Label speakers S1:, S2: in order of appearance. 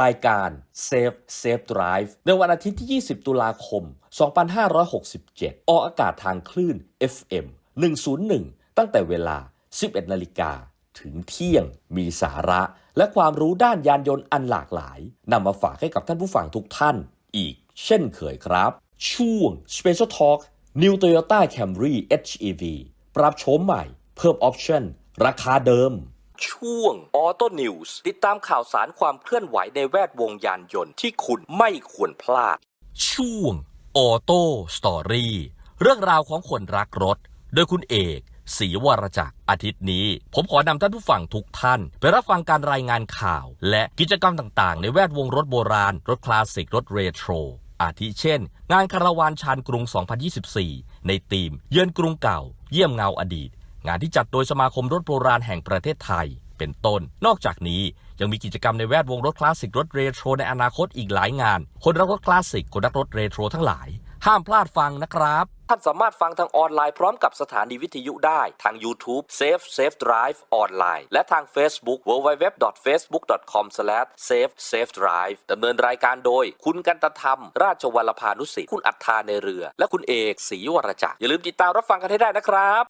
S1: รายการ Safe Safe Drive ในวันอาทิตย์ที่ 20 ตุลาคม 2567 ออกอากาศทางคลื่น FM 101 ตั้งแต่เวลา 11 นาฬิกา ถึงเที่ยง มีสาระ และความรู้ด้านยานยนต์อันหลากหลาย นำมาฝากให้กับท่านผู้ฟังทุกท่าน อีกเช่นเคยครับ ช่วง Special Talk New Toyota Camry HEV ปรับโฉมใหม่ เพิ่มออปชั่น ราคาเดิม ช่วง Auto News ติดตามข่าวสารความเคลื่อนไหวในแวดวงยานยนต์ที่คุณไม่ควรพลาด ช่วง Auto Story เรื่องราวของคนรักรถ โดยคุณเอกศรีวรจักรอาทิตย์นี้ ผมขอนำท่านผู้ฟังทุกท่าน ไปรับฟังการรายงานข่าว และกิจกรรมต่างๆ ในแวดวงรถโบราณ รถคลาสสิก รถเรโทร อาทิเช่น งานคาราวานชานกรุง 2024 ในธีม เยือนกรุงเก่า เยี่ยมเงาอดีต งานที่จัดโดยสมาคมรถโบราณแห่งประเทศไทย เป็นต้น นอกจากนี้ยังมีกิจกรรมในแวดวงรถคลาสสิกรถเรโทรในอนาคตอีกหลายงาน คนรักรถคลาสสิกคนรักรถเรโทรทั้งหลาย ห้ามพลาดฟังนะครับท่านสามารถฟังทางออนไลน์พร้อมกับสถานีวิทยุได้ทาง YouTube Safe Safe Drive ออนไลน์และทาง Facebook www.facebook.com/safe safe drive ดำเนินรายการโดย คุณกันตธรรม ราชวัลพานุสิทธิ์คุณอัฏฐาในเรือ และคุณเอกศรีวรจักรอย่าลืมติดตามรับฟังกันให้ได้นะครับ